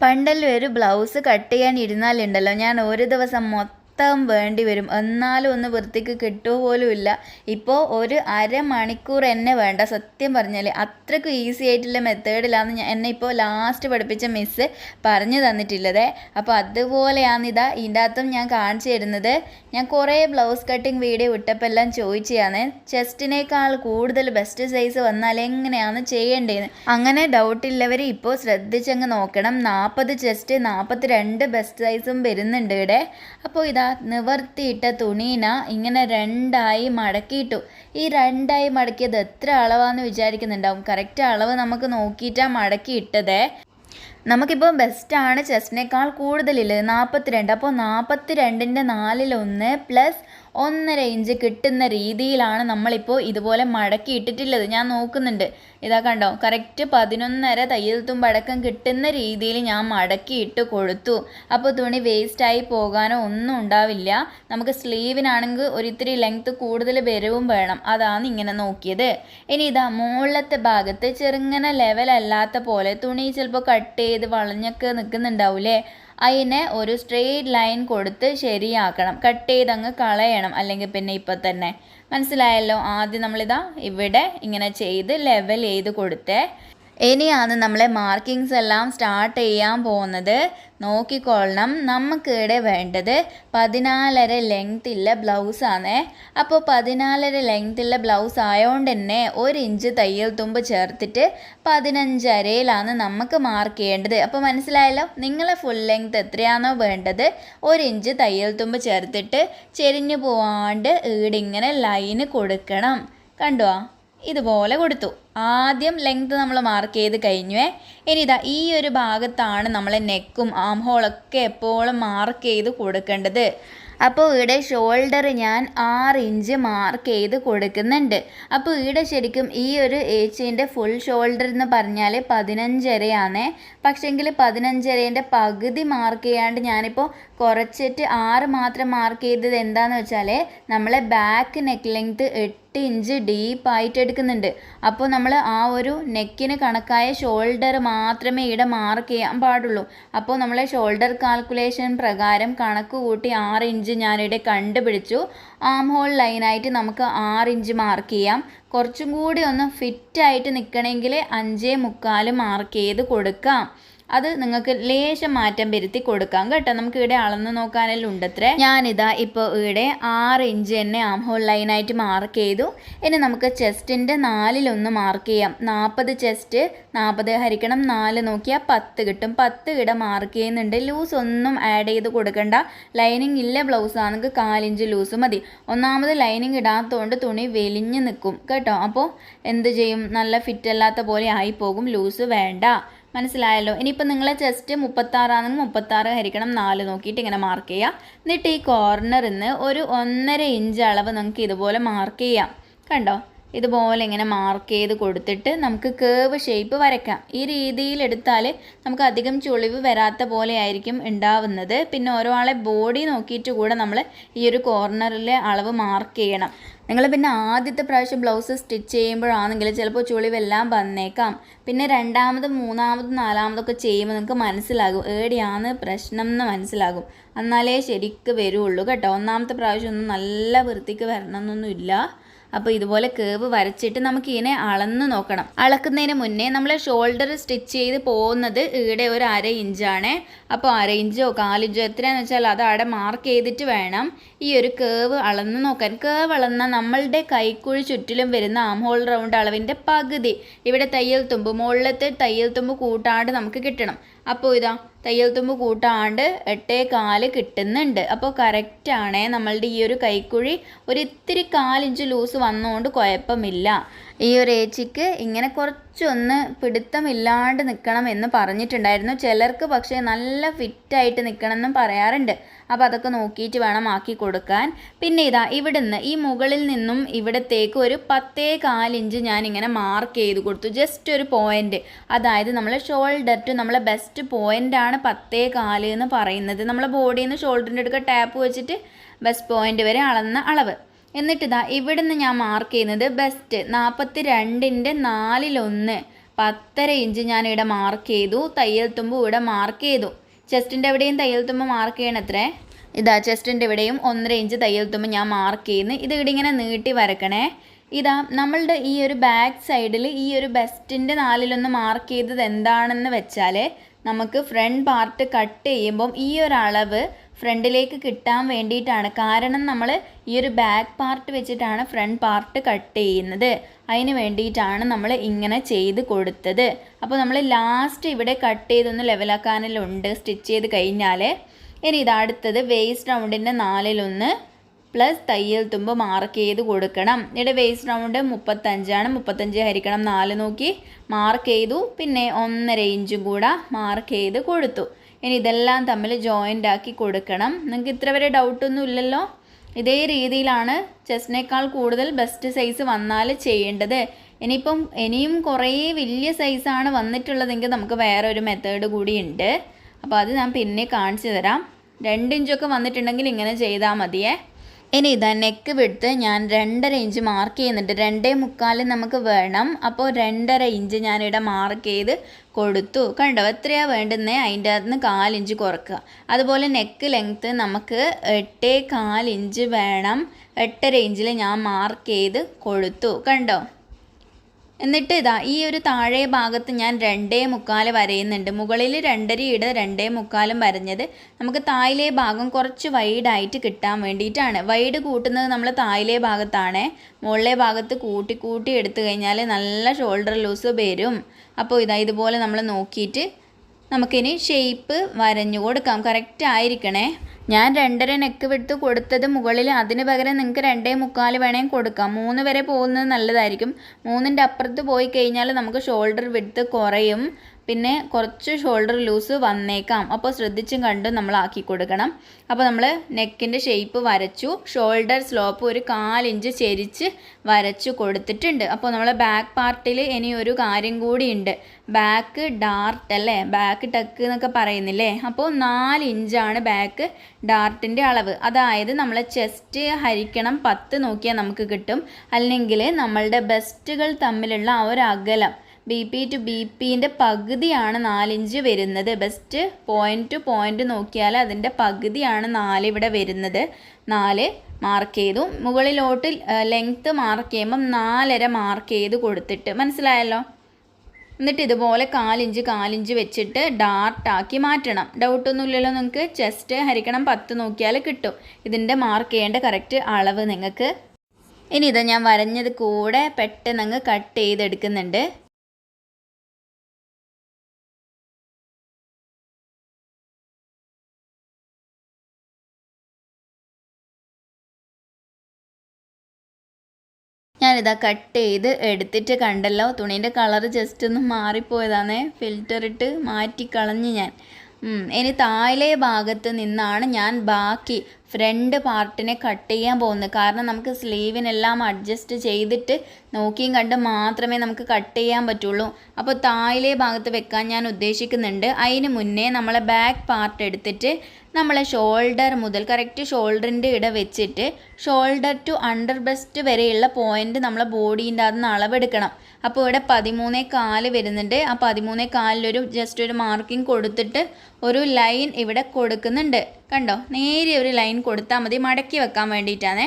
പണ്ടല്ലോ ഒരു blouse cut ചെയ്യാൻ ഇരുന്നാലുണ്ടല്ലോ ഞാൻ ഒരു ദിവസം മൊത്തം വേണ്ടി വരും. എന്നാലും ഒന്ന് വൃത്തിക്ക് കിട്ടുക പോലും ഇല്ല. ഇപ്പോൾ ഒരു അരമണിക്കൂർ എന്നെ വേണ്ട. സത്യം പറഞ്ഞാൽ അത്രയ്ക്കും ഈസി ആയിട്ടുള്ള മെത്തേഡിലാണ് ഞാൻ എന്നെ ഇപ്പോൾ ലാസ്റ്റ് പഠിപ്പിച്ച മിസ്സ് പറഞ്ഞു തന്നിട്ടുള്ളത്. അപ്പോൾ അതുപോലെയാണ് ഇതാ ഇതിന്റെ അകത്തും ഞാൻ കാണിച്ചു തരുന്നത്. ഞാൻ കുറേ ബ്ലൗസ് കട്ടിങ് വീഡിയോ ഇട്ടപ്പോൾ എല്ലാം ചോദിച്ചതാണ്. ചെസ്റ്റിനേക്കാൾ കൂടുതൽ ബെസ്റ്റ് സൈസ് വന്നാൽ എങ്ങനെയാണ് ചെയ്യേണ്ടതെന്ന് അങ്ങനെ ഡൗട്ടില്ലവർ ഇപ്പോൾ ശ്രദ്ധിച്ചങ്ങ് നോക്കണം. നാൽപ്പത് ചെസ്റ്റ് നാൽപ്പത്തി രണ്ട് ബെസ്റ്റ് സൈസും വരുന്നുണ്ട് ഇവിടെ. അപ്പോൾ ഇതാ നിവർത്തിയിട്ട തുണീന ഇങ്ങനെ രണ്ടായി മടക്കിയിട്ടു. ഈ രണ്ടായി മടക്കിയത് എത്ര അളവാന്ന് വിചാരിക്കുന്നുണ്ടാവും? കറക്റ്റ് അളവ് നമുക്ക് നോക്കിയിട്ടാണ് മടക്കിയിട്ടതേ. നമുക്കിപ്പോൾ ബെസ്റ്റാണ് ചെസ്റ്റിനേക്കാൾ കൂടുതലില്ല? നാൽപ്പത്തിരണ്ട് അപ്പോൾ നാൽപ്പത്തി രണ്ടിന്റെ നാലിലൊന്ന് പ്ലസ് ഒന്നര ഇഞ്ച് കിട്ടുന്ന രീതിയിലാണ് നമ്മളിപ്പോൾ ഇതുപോലെ മടക്കി ഇട്ടിട്ടുള്ളത്. ഞാൻ നോക്കുന്നുണ്ട്. ഇതാ കണ്ടോ? കറക്റ്റ് പതിനൊന്നര തയ്യൽ തുമ്പടക്കം കിട്ടുന്ന രീതിയിൽ ഞാൻ മടക്കി ഇട്ട് കൊടുത്തു. അപ്പോൾ തുണി വേസ്റ്റായി പോകാനോ ഒന്നും ഉണ്ടാവില്ല. നമുക്ക് സ്ലീവിനാണെങ്കിൽ ഒരിത്തിരി ലെങ്ത്ത് കൂടുതൽ വരവും വേണം. അതാണ് ഇങ്ങനെ നോക്കിയത്. ഇനി ഇതാ മുകളിലത്തെ ഭാഗത്ത് ചെറുങ്ങനെ ലെവലല്ലാത്ത പോലെ തുണി ചിലപ്പോൾ കട്ട് ചെയ്ത് വളഞ്ഞൊക്കെ നിൽക്കുന്നുണ്ടാവില്ലേ അതിനെ ഒരു സ്ട്രെയിറ്റ് ലൈൻ കൊടുത്ത് ശരിയാക്കണം. കട്ട് ചെയ്തങ്ങ് കളയണം. അല്ലെങ്കിൽ പിന്നെ ഇപ്പം തന്നെ. മനസ്സിലായല്ലോ? ആദ്യം നമ്മളിതാ ഇവിടെ ഇങ്ങനെ ചെയ്ത് ലെവൽ ചെയ്ത് കൊടുത്തേ. ഇനിയാണ് നമ്മളെ മാർക്കിങ്സ് എല്ലാം സ്റ്റാർട്ട് ചെയ്യാൻ പോകുന്നത്. നോക്കിക്കൊള്ളണം. നമുക്കിവിടെ വേണ്ടത് പതിനാലര ലെങ്ത് ഉള്ള ബ്ലൗസാണ് അപ്പോൾ പതിനാലര ലെങ്ത് ഉള്ള ബ്ലൗസ് ആയതുകൊണ്ട് തന്നെ ഒരു ഇഞ്ച് തയ്യൽ തുമ്പ് ചേർത്തിട്ട് പതിനഞ്ചരയിലാണ് നമുക്ക് മാർക്ക് ചെയ്യേണ്ടത്. അപ്പോൾ മനസ്സിലായല്ലോ? നിങ്ങളെ ഫുൾ ലെങ്ത് എത്രയാണോ വേണ്ടത് ഒരു ഇഞ്ച് തയ്യൽ തുമ്പ് ചേർത്തിട്ട് ചെരിഞ്ഞു പോവാണ്ട് ഈടിങ്ങനെ ലൈന് കൊടുക്കണം. കണ്ടുവാ ഇതുപോലെ കൊടുത്തു. ആദ്യം ലെങ്ത് നമ്മൾ മാർക്ക് ചെയ്ത് കഴിഞ്ഞുവേ ഇനി ഇതാ ഈ ഒരു ഭാഗത്താണ് നമ്മൾ നെക്കും ആം ഹോളൊക്കെ എപ്പോഴും മാർക്ക് ചെയ്ത് കൊടുക്കേണ്ടത്. അപ്പോൾ ഇവിടെ ഷോൾഡർ ഞാൻ ആറ് ഇഞ്ച് മാർക്ക് ചെയ്ത് കൊടുക്കുന്നുണ്ട്. അപ്പോൾ ഇവിടെ ശരിക്കും ഈ ഒരു ഏച്ചീന്റെ ഫുൾ ഷോൾഡർ എന്ന് പറഞ്ഞാൽ പതിനഞ്ചരയാണ്. പക്ഷേങ്കിൽ പതിനഞ്ചരേന്റെ പകുതി മാർക്ക് ചെയ്യാണ്ട് ഞാനിപ്പോൾ കുറച്ചിട്ട് ആറ് മാത്രം മാർക്ക് ചെയ്തത് എന്താണെന്ന് വെച്ചാൽ നമ്മളെ ബാക്ക് നെക്ക് ലെങ്ത് എട്ട് ഇഞ്ച് ഡീപ്പായിട്ട് എടുക്കുന്നുണ്ട്. അപ്പോൾ നമ്മൾ ആ ഒരു നെക്കിന് കണക്കായ ഷോൾഡർ മാത്രമേ ഇവിടെ മാർക്ക് ചെയ്യാൻ പാടുള്ളൂ. അപ്പോൾ നമ്മളെ ഷോൾഡർ കാൽക്കുലേഷൻ പ്രകാരം കണക്ക് കൂട്ടി ആറ് ഇഞ്ച് ഞാനിവിടെ കണ്ടുപിടിച്ചു. ആം ഹോൾ ലൈനായിട്ട് നമുക്ക് ആറ് ഇഞ്ച് മാർക്ക് ചെയ്യാം. കുറച്ചും കൂടി ഒന്ന് ഫിറ്റായിട്ട് നിൽക്കണമെങ്കിൽ അഞ്ചേ മുക്കാൽ മാർക്ക് ചെയ്ത് കൊടുക്കാം. അത് നിങ്ങൾക്ക് ലേശം മാറ്റം വരുത്തി കൊടുക്കാം കേട്ടോ. നമുക്ക് ഇവിടെ അളന്ന് നോക്കാനെല്ലാം ഉണ്ടത്രേ. ഞാനിതാ ഇപ്പോൾ ഇവിടെ ആറ് ഇഞ്ച് തന്നെ ആം ഹോൾ ലൈനായിട്ട് മാർക്ക് ചെയ്തു. ഇനി നമുക്ക് ചെസ്റ്റിന്റെ നാലിലൊന്ന് മാർക്ക് ചെയ്യാം. നാൽപ്പത് ചെസ്റ്റ് നാൽപ്പത് ഹരിക്കണം നാല് നോക്കിയാൽ പത്ത് കിട്ടും. പത്ത് ഇട മാർക്ക് ചെയ്യുന്നുണ്ട്. ലൂസ് ഒന്നും ആഡ് ചെയ്ത് കൊടുക്കണ്ട. ലൈനിങ് ഇല്ല ബ്ലൗസ് ആണെങ്കിൽ കാലിഞ്ച് ലൂസ് മതി. ഒന്നാമത് ലൈനിങ് ഇടാത്തതുകൊണ്ട് തുണി വെലിഞ്ഞ് നിൽക്കും കേട്ടോ. അപ്പോൾ എന്ത് ചെയ്യും? നല്ല ഫിറ്റ് അല്ലാത്ത പോലെ ആയി പോകും. ലൂസ് വേണ്ട. മനസ്സിലായല്ലോ. ഇനിയിപ്പോൾ നിങ്ങളെ ചെസ്റ്റ് മുപ്പത്താറാണെങ്കിൽ മുപ്പത്താറ് ഹരിക്കണം നാല് നോക്കിയിട്ട് ഇങ്ങനെ മാർക്ക് ചെയ്യാം. എന്നിട്ട് ഈ കോർണറിൽ നിന്ന് ഒരു ഒന്നര ഇഞ്ച് അളവ് നിങ്ങൾക്ക് ഇതുപോലെ മാർക്ക് ചെയ്യാം. കണ്ടോ? ഇതുപോലെ ഇങ്ങനെ മാർക്ക് ചെയ്ത് കൊടുത്തിട്ട് നമുക്ക് കേവ് ഷേപ്പ് വരയ്ക്കാം. ഈ രീതിയിൽ എടുത്താൽ നമുക്ക് അധികം ചുളിവ് വരാത്ത പോലെ ആയിരിക്കും ഉണ്ടാവുന്നത്. പിന്നെ ഓരോ ആളെ ബോഡി നോക്കിയിട്ട് കൂടെ നമ്മൾ ഈ ഒരു കോർണറിലെ അളവ് മാർക്ക് ചെയ്യണം. നിങ്ങൾ പിന്നെ ആദ്യത്തെ പ്രാവശ്യം ബ്ലൗസ് സ്റ്റിച്ച് ചെയ്യുമ്പോഴാണെങ്കിൽ ചിലപ്പോൾ ചുളിവെല്ലാം വന്നേക്കാം. പിന്നെ രണ്ടാമതും മൂന്നാമതും നാലാമതൊക്കെ ചെയ്യുമ്പോൾ നിങ്ങൾക്ക് മനസ്സിലാകും. ഏടിയാണ് പ്രശ്നം എന്ന് മനസ്സിലാകും. എന്നാലേ ശരിക്ക് വരുള്ളൂ കേട്ടോ. ഒന്നാമത്തെ പ്രാവശ്യം ഒന്നും നല്ല വൃത്തിക്ക് വരണം എന്നൊന്നുമില്ല അപ്പോൾ ഇതുപോലെ കേവ് വരച്ചിട്ട് നമുക്ക് ഇതിനെ അളന്ന് നോക്കണം. അളക്കുന്നതിന് മുന്നേ നമ്മൾ ഷോൾഡർ സ്റ്റിച്ച് ചെയ്ത് പോകുന്നത് ഇവിടെ ഒരു അര ഇഞ്ചാണ് അപ്പോൾ അര ഇഞ്ചോ കാലിഞ്ചോ എത്രയാണെന്ന് വെച്ചാൽ അത് അവിടെ മാർക്ക് ചെയ്തിട്ട് വേണം. ഈ ഒരു കേവ് അളന്ന് നോക്കാൻ. കേവ് അളന്ന നമ്മളുടെ കൈക്കുഴി ചുറ്റിലും വരുന്ന ആം ഹോൾ റൗണ്ട് അളവിന്റെ പകുതി. ഇവിടെ തയ്യൽ തുമ്പ് മുകളിലത്തെ തയ്യൽ തുമ്പ് കൂട്ടാണ്ട് നമുക്ക് കിട്ടണം. അപ്പോൾ ഇതാ തയ്യൽ തുമ്പ് കൂട്ടാണ്ട് എട്ടേ കാൽ കിട്ടുന്നുണ്ട്. അപ്പോൾ കറക്റ്റാണ് നമ്മളുടെ ഈ ഒരു കൈക്കുഴി. ഒരു ഇത്തിരി കാലിഞ്ച് ലൂസ് വന്നുകൊണ്ട് കുഴപ്പമില്ല. ഈ ഒരു ഏച്ചിക്ക് ഇങ്ങനെ കുറച്ചൊന്ന് പിടുത്തമില്ലാണ്ട് നിൽക്കണം എന്ന് പറഞ്ഞിട്ടുണ്ടായിരുന്നു. ചിലർക്ക് പക്ഷേ നല്ല ഫിറ്റായിട്ട് നിൽക്കണം എന്നും പറയാറുണ്ട്. അപ്പോൾ അതൊക്കെ നോക്കിയിട്ട് വേണം ആക്കി കൊടുക്കാൻ. പിന്നെ ഇതാ ഇവിടുന്ന് ഈ മുകളിൽ നിന്നും ഇവിടത്തേക്ക് ഒരു പത്തേ കാലിഞ്ച് ഞാനിങ്ങനെ മാർക്ക് ചെയ്ത് കൊടുത്തു. ജസ്റ്റ് ഒരു പോയിന്റ് അതായത് നമ്മൾ ഷോൾഡർ ടു നമ്മളെ ബെസ്റ്റ് പോയിന്റാണ് പത്തേ കാൽ എന്ന് പറയുന്നത്. നമ്മളെ ബോഡിയിൽ നിന്ന് ഷോൾഡറിന്റെ അടുക്ക ടാപ്പ് വെച്ചിട്ട് ബെസ്റ്റ് പോയിന്റ് വരെ അളന്ന അളവ്. എന്നിട്ടിതാ ഇവിടുന്ന് ഞാൻ മാർക്ക് ചെയ്യുന്നത് ബെസ്റ്റ് നാൽപ്പത്തി രണ്ടിന്റെ നാലിലൊന്ന് പത്തര ഇഞ്ച് ഞാൻ മാർക്ക് ചെയ്തു. തയ്യൽ തുമ്പ് ഇവിടെ മാർക്ക് ചെയ്തു. ചെസ്റ്റിന്റെ എവിടെയും തയ്യൽ തുമ്പ് മാർക്ക് ചെയ്യണത്രേ? ഇതാ ചെസ്റ്റിന്റെ ഇവിടെയും ഒന്നര ഇഞ്ച് തയ്യൽ തുമ്പ് ഞാൻ മാർക്ക് ചെയ്യുന്നു. ഇത് ഇവിടെ ഇങ്ങനെ നീട്ടി വരക്കണേ. ഇതാ നമ്മളുടെ ഈ ഒരു ബാക്ക് സൈഡിൽ ഈ ഒരു ബെസ്റ്റിന്റെ നാലിലൊന്ന് മാർക്ക് ചെയ്തത് എന്താണെന്ന് വെച്ചാൽ നമുക്ക് ഫ്രണ്ട് പാർട്ട് കട്ട് ചെയ്യുമ്പം ഈ ഒരു അളവ് ഫ്രണ്ടിലേക്ക് കിട്ടാൻ വേണ്ടിയിട്ടാണ്. കാരണം നമ്മൾ ഈ ഒരു ബാക്ക് പാർട്ട് വെച്ചിട്ടാണ് ഫ്രണ്ട് പാർട്ട് കട്ട് ചെയ്യുന്നത്. അതിന് വേണ്ടിയിട്ടാണ് നമ്മൾ ഇങ്ങനെ ചെയ്ത് കൊടുത്തത്. അപ്പോൾ നമ്മൾ ലാസ്റ്റ് ഇവിടെ കട്ട് ചെയ്തൊന്ന് ലെവലാക്കാനിലുണ്ട് സ്റ്റിച്ച് ചെയ്ത് കഴിഞ്ഞാൽ ഇനി ഇത് അടുത്തത് വേസ്റ്റ് റൗണ്ടിന്റെ നാലിലൊന്ന് പ്ലസ് തയ്യൽ തുമ്പ് മാർക്ക് ചെയ്ത് കൊടുക്കണം. ഇവിടെ വേസ്റ്റ് റൗണ്ട് മുപ്പത്തഞ്ചാണ്. മുപ്പത്തഞ്ച് ഹരിക്കണം നാല് നോക്കി മാർക്ക് ചെയ്തു. പിന്നെ ഒന്നര ഇഞ്ചും കൂടെ മാർക്ക് ചെയ്ത് കൊടുത്തു. ഇനി ഇതെല്ലാം തമ്മിൽ ജോയിന്റ് ആക്കി കൊടുക്കണം. നിങ്ങൾക്ക് ഇത്ര വരെ ഡൗട്ടൊന്നും ഇല്ലല്ലോ? ഇതേ രീതിയിലാണ് ചെസ്റ്റിനേക്കാൾ കൂടുതൽ ബെസ്റ്റ് സൈസ് വന്നാൽ ചെയ്യേണ്ടത്. ഇനിയിപ്പം ഇനിയും കുറേ വലിയ സൈസാണ് വന്നിട്ടുള്ളതെങ്കിൽ നമുക്ക് വേറെ ഒരു മെത്തേഡ് കൂടി ഉണ്ട്. അപ്പോൾ അത് ഞാൻ പിന്നെ കാണിച്ചു തരാം. രണ്ട് ഇഞ്ചൊക്കെ വന്നിട്ടുണ്ടെങ്കിൽ ഇങ്ങനെ ചെയ്താൽ മതിയേ. ഇനി ഇതാ നെക്ക് വിടുത്ത് ഞാൻ രണ്ടര ഇഞ്ച് മാർക്ക് ചെയ്യുന്നുണ്ട്. രണ്ടേ മുക്കാൽ നമുക്ക് വേണം. അപ്പോൾ രണ്ടര ഇഞ്ച് ഞാനിവിടെ മാർക്ക് ചെയ്ത് കൊടുത്തു. കണ്ടോ? എത്രയാണ് വേണ്ടുന്നേ? അതിന്റെ അകത്ത് നിന്ന് കാലിഞ്ച് കുറക്കുക. അതുപോലെ നെക്ക് ലെങ്ത്ത് നമുക്ക് എട്ടേ കാലിഞ്ച് വേണം. എട്ടര ഇഞ്ചിൽ ഞാൻ മാർക്ക് ചെയ്ത് കൊടുത്തു. കണ്ടോ? എന്നിട്ട് ഇതാ ഈ ഒരു താഴെ ഭാഗത്ത് ഞാൻ രണ്ടേ മുക്കാൽ വരയുന്നുണ്ട്. മുകളിൽ രണ്ടരയുടെ രണ്ടേ മുക്കാലും വരഞ്ഞത് നമുക്ക് തായിലെ ഭാഗം കുറച്ച് വൈഡായിട്ട് കിട്ടാൻ വേണ്ടിയിട്ടാണ്. വൈഡ് കൂട്ടുന്നത് നമ്മൾ തായിലെ ഭാഗത്താണ്. മുകളിലെ ഭാഗത്ത് കൂട്ടി കൂട്ടി എടുത്തു കഴിഞ്ഞാൽ നല്ല ഷോൾഡർ ലൂസ് വരും. അപ്പോൾ ഇതാ ഇതുപോലെ നമ്മൾ നോക്കിയിട്ട് നമുക്കിനി ഷേപ്പ് വരഞ്ഞു കൊടുക്കാം. കറക്റ്റ് ആയിരിക്കണേ. ഞാൻ രണ്ടര നെക്ക് വിട്ട് കൊടുത്തത് മുകളിൽ. അതിന് പകരം നിങ്ങൾക്ക് രണ്ടേ മുക്കാൽ വേണമെങ്കിൽ കൊടുക്കാം. മൂന്ന് വരെ പോകുന്നത് നല്ലതായിരിക്കും. മൂന്നിന്റെ അപ്പുറത്ത് പോയി കഴിഞ്ഞാൽ നമുക്ക് ഷോൾഡർ വിട്ട് കുറയും. പിന്നെ കുറച്ച് ഷോൾഡർ ലൂസ് വന്നേക്കാം. അപ്പോൾ ശ്രദ്ധിച്ചും കണ്ടും നമ്മൾ ആക്കി കൊടുക്കണം. അപ്പോൾ നമ്മൾ നെക്കിന്റെ ഷേപ്പ് വരച്ചു. ഷോൾഡർ സ്ലോപ്പ് ഒരു കാലിഞ്ച് ചെരിച്ച് വരച്ചു കൊടുത്തിട്ടുണ്ട്. അപ്പോൾ നമ്മൾ ബാക്ക് പാർട്ടിൽ ഇനി ഒരു കാര്യം കൂടിയുണ്ട് ബാക്ക് ഡാർട്ട് അല്ലേ? ബാക്ക് ടക്ക് എന്നൊക്കെ പറയുന്നില്ലേ? അപ്പോൾ നാല് ഇഞ്ചാണ് ബാക്ക് ഡാർട്ടിന്റെ അളവ്. അതായത് നമ്മൾ ചെസ്റ്റ് ഹരിക്കണം പത്ത് നോക്കിയാൽ നമുക്ക് കിട്ടും. അല്ലെങ്കിൽ നമ്മളുടെ ബെസ്റ്റുകൾ തമ്മിലുള്ള ആ ഒരു അകലം. ബി പി ടു ബി പിന്റെ പകുതിയാണ് നാലിഞ്ച് വരുന്നത്. ബെസ്റ്റ് പോയിന്റ് ടു പോയിന്റ് നോക്കിയാൽ അതിന്റെ പകുതിയാണ് നാല് ഇവിടെ വരുന്നത്. നാല് മാർക്ക് ചെയ്തു. മുകളിലോട്ട് ലെങ്ത്ത് മാർക്ക് ചെയ്യുമ്പം നാലര മാർക്ക് ചെയ്ത് കൊടുത്തിട്ട് മനസ്സിലായല്ലോ? എന്നിട്ട് ഇതുപോലെ കാലിഞ്ച് കാലിഞ്ച് വെച്ചിട്ട് ഡാർട്ടാക്കി മാറ്റണം. ഡൗട്ടൊന്നുമില്ലല്ലോ നിങ്ങൾക്ക് ചെസ്റ്റ് ഹരിക്കണം പത്ത് നോക്കിയാൽ കിട്ടും. ഇതിന്റെ മാർക്ക് ചെയ്യേണ്ട കറക്റ്റ് അളവ് നിങ്ങൾക്ക്. ഇനി ഇത് ഞാൻ വരഞ്ഞത് കൂടെ പെട്ടെന്ന് അങ്ങ് കട്ട് ചെയ്തെടുക്കുന്നുണ്ട്. ഞാനിതാ കട്ട് ചെയ്ത് എടുത്തിട്ട് കണ്ടല്ലോ. തുണീന്റെ കളർ ജസ്റ്റ് ഒന്ന് മാറിപ്പോയതാണേ. ഫിൽറ്റർ ഇട്ട് മാറ്റി ഞാൻ. ഇനി താഴെ ഭാഗത്ത് നിന്നാണ് ഞാൻ ബാക്കി ഫ്രണ്ട് പാർട്ടിനെ കട്ട് ചെയ്യാൻ പോകുന്നത്. കാരണം നമുക്ക് സ്ലീവിനെല്ലാം അഡ്ജസ്റ്റ് ചെയ്തിട്ട് നോക്കിയും കണ്ട് മാത്രമേ നമുക്ക് കട്ട് ചെയ്യാൻ പറ്റുള്ളൂ. അപ്പോൾ തായിലെ ഭാഗത്ത് വെക്കാൻ ഞാൻ ഉദ്ദേശിക്കുന്നുണ്ട്. അതിന് മുന്നേ നമ്മളെ ബാക്ക് പാർട്ട് എടുത്തിട്ട് നമ്മളെ ഷോൾഡർ മുതൽ കറക്റ്റ് ഷോൾഡറിന്റെ ഇട വെച്ചിട്ട് ഷോൾഡർ ടു അണ്ടർ ബെസ്റ്റ് വരെയുള്ള പോയിന്റ് നമ്മളെ ബോഡീന്റെ അത് അളവെടുക്കണം. അപ്പോൾ ഇവിടെ പതിമൂന്നേ കാൽ വരുന്നുണ്ട്. ആ പതിമൂന്നേ കാലിലൊരു ജസ്റ്റ് ഒരു മാർക്കിംഗ് കൊടുത്തിട്ട് ഒരു ലൈൻ ഇവിടെ കൊടുക്കുന്നുണ്ട്. കണ്ടോ? നേരെ ഒരു ലൈൻ കൊടുത്താൽ മതി. മടക്കി വെക്കാൻ വേണ്ടിയിട്ടാണ്.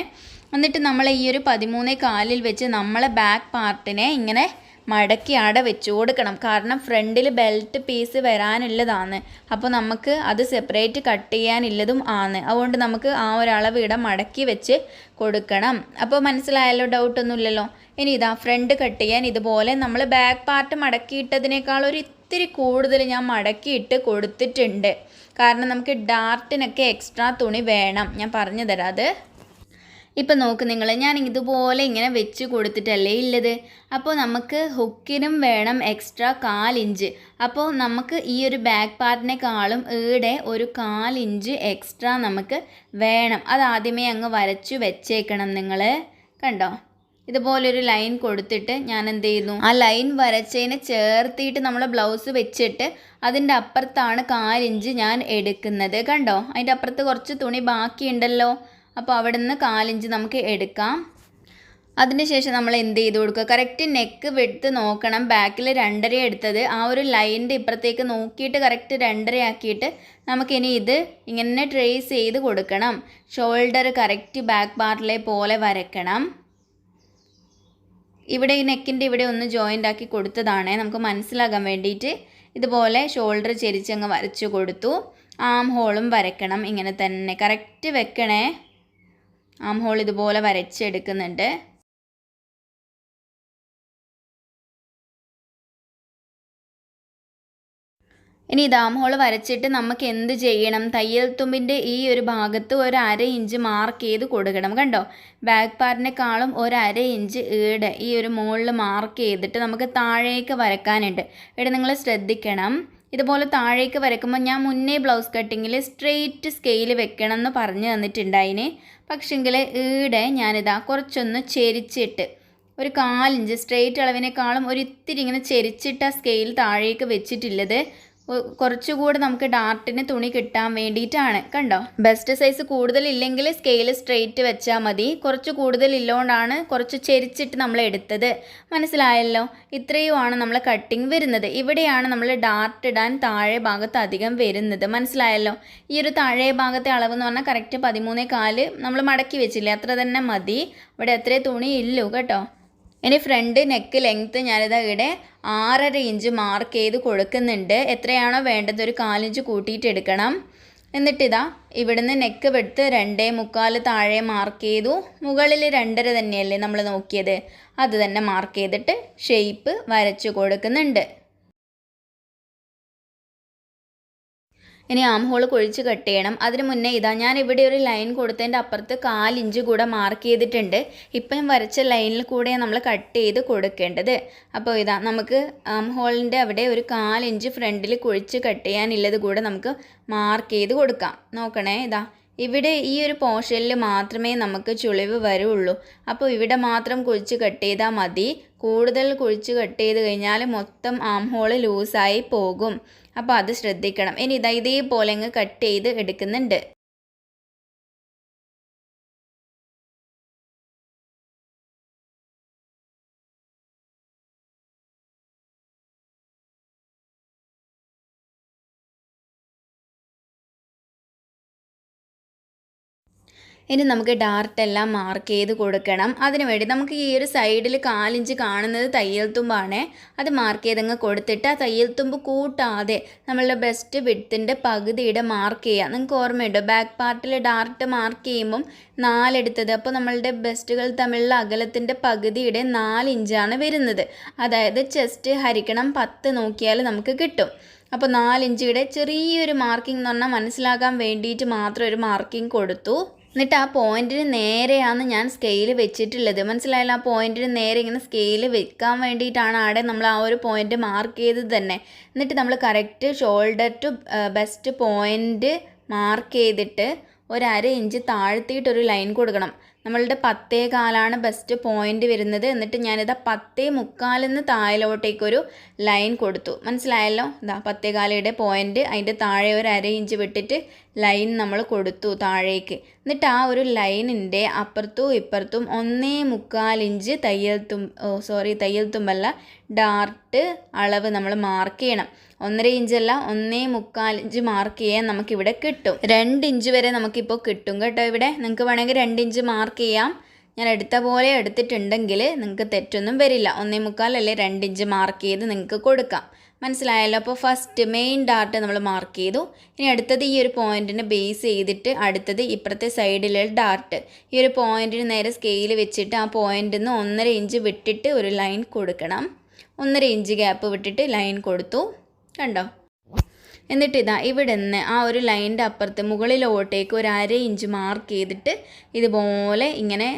എന്നിട്ട് നമ്മൾ ഈ ഒരു പതിമൂന്ന് കാലിൽ വെച്ച് നമ്മളെ ബാക്ക് പാർട്ടിനെ ഇങ്ങനെ മടക്കി അട വെച്ച് കൊടുക്കണം. കാരണം ഫ്രണ്ടിൽ ബെൽറ്റ് പീസ് വരാനുള്ളതാണ്. അപ്പോൾ നമുക്ക് അത് സെപ്പറേറ്റ് കട്ട് ചെയ്യാനുള്ളതും ആണ്. അതുകൊണ്ട് നമുക്ക് ആ ഒരളവ് ഇവിടെ മടക്കി വെച്ച് കൊടുക്കണം. അപ്പോൾ മനസ്സിലായല്ലോ? ഡൗട്ടൊന്നുമില്ലല്ലോ ഇനി ഇതാ ഫ്രണ്ട് കട്ട് ചെയ്യാൻ ഇതുപോലെ നമ്മൾ ബാക്ക് പാർട്ട് മടക്കിയിട്ടതിനേക്കാൾ ഒരു ഇത്തിരി കൂടുതൽ ഞാൻ മടക്കിയിട്ട് കൊടുത്തിട്ടുണ്ട്. കാരണം നമുക്ക് ഡാർട്ടിനൊക്കെ എക്സ്ട്രാ തുണി വേണം. ഞാൻ പറഞ്ഞു തരാം ഇപ്പം നോക്ക് നിങ്ങൾ ഞാൻ ഇതുപോലെ ഇങ്ങനെ വെച്ച് കൊടുത്തിട്ടല്ലേ ഉള്ളത് അപ്പോൾ നമുക്ക് ഹുക്കിനും വേണം എക്സ്ട്രാ കാലിഞ്ച് അപ്പോൾ നമുക്ക് ഈ ഒരു ബാക്ക് പാർട്ടിനെക്കാളും ഈടെ ഒരു കാലിഞ്ച് എക്സ്ട്രാ നമുക്ക് വേണം. അതാദ്യമേ അങ്ങ് വരച്ചു വെച്ചേക്കണം നിങ്ങൾ. കണ്ടോ? ഇതുപോലൊരു ലൈൻ കൊടുത്തിട്ട് ഞാൻ എന്ത് ചെയ്യുന്നു ആ ലൈൻ വരച്ചതിനെ ചേർത്തിയിട്ട് നമ്മൾ ബ്ലൗസ് വെച്ചിട്ട് അതിന്റെ അപ്പുറത്താണ് കാലിഞ്ച് ഞാൻ എടുക്കുന്നത്. കണ്ടോ? അതിന്റെ അപ്പുറത്ത് കുറച്ച് തുണി ബാക്കിയുണ്ടല്ലോ. അപ്പോൾ അവിടെ നിന്ന് കാലിഞ്ച് നമുക്ക് എടുക്കാം. അതിനുശേഷം നമ്മൾ എന്ത് ചെയ്ത് കൊടുക്കുക? കറക്റ്റ് നെക്ക് വെടുത്ത് നോക്കണം. ബാക്കിൽ രണ്ടര എടുത്തത്. ആ ഒരു ലൈന്റെ ഇപ്പുറത്തേക്ക് നോക്കിയിട്ട് കറക്റ്റ് രണ്ടര ആക്കിയിട്ട് നമുക്കിനി ഇത് ഇങ്ങനെ ട്രേസ് ചെയ്ത് കൊടുക്കണം. ഷോൾഡർ കറക്റ്റ് ബാക്ക് പാർട്ടിലെ പോലെ വരയ്ക്കണം. ഇവിടെ ഈ നെക്കിന്റെ ഇവിടെ ഒന്ന് ജോയിന്റ് ആക്കി കൊടുത്തതാണ്. നമുക്ക് മനസ്സിലാകാൻ വേണ്ടിയിട്ട് ഇതുപോലെ ഷോൾഡർ ചെരിച്ചങ്ങ് വരച്ചു കൊടുത്തു. ആം ഹോളും വരയ്ക്കണം ഇങ്ങനെ തന്നെ. കറക്റ്റ് വെക്കണേ. ആം ഹോൾ ഇതുപോലെ വരച്ചെടുക്കുന്നുണ്ട്. ഇനി ദാം ഹോൾ വരച്ചിട്ട് നമുക്ക് എന്ത് ചെയ്യണം? തയ്യൽ തുമ്പിന്റെ ഈ ഒരു ഭാഗത്ത് ഒരു അര ഇഞ്ച് മാർക്ക് ചെയ്ത് കൊടുക്കണം കണ്ടോ? ബാക്ക് പാർട്ടിനേക്കാളും ഒരു അര ഇഞ്ച് ഈട് ഈ ഒരു മുകളിൽ മാർക്ക് ചെയ്തിട്ട് നമുക്ക് താഴേക്ക് വരക്കാനുണ്ട്. ഇവിടെ നിങ്ങൾ ശ്രദ്ധിക്കണം. ഇതുപോലെ താഴേക്ക് വരക്കുമ്പോൾ ഞാൻ മുന്നേ ബ്ലൗസ് കട്ടിങ്ങിൽ സ്ട്രെയിറ്റ് സ്കെയിൽ വെക്കണം എന്ന് പറഞ്ഞു തന്നിട്ടുണ്ടായിന്. പക്ഷെങ്കിൽ ഈടെ ഞാനിതാ കുറച്ചൊന്ന് ചെരിച്ചിട്ട് ഒരു കാലിഞ്ച് സ്ട്രെയിറ്റ് അളവിനേക്കാളും ഒരു ഇത്തിരി ഇങ്ങനെ ചെരിച്ചിട്ട സ്കെയിൽ താഴേക്ക് വെച്ചിട്ടുള്ളത് കുറച്ചുകൂടെ നമുക്ക് ഡാർട്ടിന് തുണി കിട്ടാൻ വേണ്ടിയിട്ടാണ് കണ്ടോ? ബെസ്റ്റ് സൈസ് കൂടുതലില്ലെങ്കിൽ സ്കെയിൽ സ്ട്രെയിറ്റ് വെച്ചാൽ മതി. കുറച്ച് കൂടുതൽ ഇല്ലോണ്ടാണ് കുറച്ച് ചെരിച്ചിട്ട് നമ്മൾ എടുത്തത്. മനസ്സിലായല്ലോ? ഇത്രയുമാണ് നമ്മൾ കട്ടിങ് വരുന്നത്. ഇവിടെയാണ് നമ്മൾ ഡാർട്ട് ഇടാൻ താഴെ ഭാഗത്ത് അധികം വരുന്നത്. മനസ്സിലായല്ലോ? ഈ ഒരു താഴെ ഭാഗത്തെ അളവ് എന്ന് പറഞ്ഞാൽ കറക്റ്റ് പതിമൂന്നേ കാൽ നമ്മൾ മടക്കി വെച്ചില്ലേ? അത്ര തന്നെ മതി. ഇവിടെ അത്രേ തുണി ഇല്ലു കേട്ടോ? ഇനി ഫ്രണ്ട് നെക്ക് ലെങ്ത്ത് ഞാനിതാ ഇവിടെ ആറര ഇഞ്ച് മാർക്ക് ചെയ്ത് കൊടുക്കുന്നുണ്ട്. എത്രയാണോ വേണ്ടത് ഒരു കാലിഞ്ച് കൂട്ടിയിട്ട് എടുക്കണം. എന്നിട്ടിതാ ഇവിടുന്ന് നെക്ക് വെടുത്ത് രണ്ടേ മുക്കാൽ താഴെ മാർക്ക് ചെയ്തു. മുകളിൽ രണ്ടര തന്നെയല്ലേ നമ്മൾ നോക്കിയത്? അത് തന്നെ മാർക്ക് ചെയ്തിട്ട് ഷെയ്പ്പ് വരച്ചു കൊടുക്കുന്നുണ്ട്. ഇനി ആം ഹോൾ കുഴിച്ച് കട്ട് ചെയ്യണം. അതിന് മുന്നേ ഇതാ ഞാൻ ഇവിടെ ഒരു ലൈൻ കൊടുത്തതിന്റെ അപ്പുറത്ത് കാലിഞ്ച് കൂടെ മാർക്ക് ചെയ്തിട്ടുണ്ട്. ഇപ്പം വരച്ച ലൈനിൽ കൂടെ നമ്മൾ കട്ട് ചെയ്ത് കൊടുക്കേണ്ടത്. അപ്പോൾ ഇതാ നമുക്ക് ആം ഹോളിന്റെ അവിടെ ഒരു കാലിഞ്ച് ഫ്രണ്ടിൽ കുഴിച്ച് കട്ട് ചെയ്യാനുള്ളത് കൂടെ നമുക്ക് മാർക്ക് ചെയ്ത് കൊടുക്കാം. നോക്കണേ ഇതാ ഇവിടെ ഈ ഒരു പോർഷനിൽ മാത്രമേ നമുക്ക് ചുളിവ് വരുള്ളൂ. അപ്പോൾ ഇവിടെ മാത്രം കുഴിച്ച് കട്ട് ചെയ്താൽ മതി. കൂടുതൽ കുഴിച്ച് കട്ട് ചെയ്ത് കഴിഞ്ഞാൽ മൊത്തം ആം ഹോൾ ലൂസായി പോകും. അപ്പോൾ അത് ശ്രദ്ധിക്കണം. ഇനി ഇതാ ഇതേപോലെ അങ്ങ് കട്ട് ചെയ്ത് എടുക്കുന്നുണ്ട്. ഇനി നമുക്ക് ഡാർട്ട് എല്ലാം മാർക്ക് ചെയ്ത് കൊടുക്കണം. അതിനുവേണ്ടി നമുക്ക് ഈ ഒരു സൈഡിൽ കാലിഞ്ച് കാണുന്നത് തയ്യൽ തുമ്പാണ്. അത് മാർക്ക് ചെയ്തങ്ങ് കൊടുത്തിട്ട് ആ തയ്യൽ തുമ്പ് കൂട്ടാതെ നമ്മളുടെ ബെസ്റ്റ് വിഡ്ത്തിന്റെ പകുതിയുടെ മാർക്ക് ചെയ്യുക. നിങ്ങൾക്ക് ഓർമ്മയുണ്ടോ? ബാക്ക് പാർട്ടിൽ ഡാർട്ട് മാർക്ക് ചെയ്യുമ്പം നാലെടുത്തത്. അപ്പോൾ നമ്മളുടെ ബെസ്റ്റുകൾ തമ്മിലുള്ള അകലത്തിന്റെ പകുതിയുടെ നാല് ഇഞ്ചാണ് വരുന്നത്. അതായത് ചെസ്റ്റ് ഹരിക്കണം പത്ത് നോക്കിയാൽ നമുക്ക് കിട്ടും. അപ്പോൾ നാലിഞ്ചിയുടെ ചെറിയൊരു മാർക്കിംഗ് എന്ന് പറഞ്ഞാൽ മനസ്സിലാക്കാൻ വേണ്ടിയിട്ട് മാത്രം ഒരു മാർക്കിംഗ് കൊടുത്തു. എന്നിട്ട് ആ പോയിന്റിന് നേരെയാണ് ഞാൻ സ്കെയിൽ വെച്ചിട്ടുള്ളത്. മനസ്സിലായല്ലോ? ആ പോയിന്റിന് നേരെ ഇങ്ങനെ സ്കെയിൽ വെക്കാൻ വേണ്ടിയിട്ടാണ് അവിടെ നമ്മൾ ആ ഒരു പോയിന്റ് മാർക്ക് ചെയ്തത് തന്നെ. എന്നിട്ട് നമ്മൾ correct shoulder to bust point mark ചെയ്തിട്ട് ഒരു അര ഇഞ്ച് താഴ്ത്തിയിട്ടൊരു ലൈൻ കൊടുക്കണം. നമ്മളുടെ പത്തേ കാലാണ് ബെസ്റ്റ് പോയിന്റ് വരുന്നത്. എന്നിട്ട് ഞാനിതാ പത്തേ മുക്കാലെന്ന് താഴിലോട്ടേക്കൊരു ലൈൻ കൊടുത്തു. മനസ്സിലായല്ലോ? ഇതാ പത്തേ കാലയുടെ പോയിന്റ് അതിന്റെ താഴെ ഒരു അര ഇഞ്ച് വിട്ടിട്ട് ലൈൻ നമ്മൾ കൊടുത്തു താഴേക്ക്. എന്നിട്ട് ആ ഒരു ലൈനിന്റെ അപ്പുറത്തും ഇപ്പുറത്തും ഒന്നേ മുക്കാൽ ഇഞ്ച് തയ്യൽ തും സോറി തയ്യൽ തുമ്പല്ല ഡാർട്ട് അളവ് നമ്മൾ മാർക്ക് ചെയ്യണം. ഒന്നര ഇഞ്ചല്ല ഒന്നേ മുക്കാൽ ഇഞ്ച് മാർക്ക് ചെയ്യാൻ നമുക്കിവിടെ കിട്ടും. രണ്ട് ഇഞ്ച് വരെ നമുക്കിപ്പോൾ കിട്ടും കേട്ടോ ഇവിടെ. നിങ്ങൾക്ക് വേണമെങ്കിൽ രണ്ട് ഇഞ്ച് മാർക്ക് ചെയ്യാം. ഞാൻ എടുത്ത പോലെ എടുത്തിട്ടുണ്ടെങ്കിൽ നിങ്ങൾക്ക് തെറ്റൊന്നും വരില്ല. ഒന്നേ മുക്കാൽ അല്ലെങ്കിൽ രണ്ട് ഇഞ്ച് മാർക്ക് ചെയ്ത് നിങ്ങൾക്ക് കൊടുക്കാം. മനസ്സിലായല്ലോ? അപ്പോൾ ഫസ്റ്റ് മെയിൻ ഡാർട്ട് നമ്മൾ മാർക്ക് ചെയ്തു. ഇനി അടുത്തത് ഈ ഒരു പോയിന്റിനെ ബേസ് ചെയ്തിട്ട് അടുത്തത് ഇപ്പുറത്തെ സൈഡിലെ ഡാർട്ട് ഈ ഒരു പോയിന്റിന് നേരെ സ്കെയിൽ വെച്ചിട്ട് ആ പോയിന്റിൽ നിന്ന് ഒന്നര ഇഞ്ച് വിട്ടിട്ട് ഒരു ലൈൻ കൊടുക്കണം. ഒന്നര ഇഞ്ച് ഗ്യാപ്പ് വിട്ടിട്ട് ലൈൻ കൊടുത്തു. കണ്ടോ? എന്നിട്ട് ഇതാ ഇവിടെ നിന്ന് ആ ഒരു ലൈനിന്റെ അപ്പുറത്ത് മുകളിലോട്ടേക്ക് ഒരു അര ഇഞ്ച് മാർക്ക് ചെയ്തിട്ട് ഇതുപോലെ ഇങ്ങനെ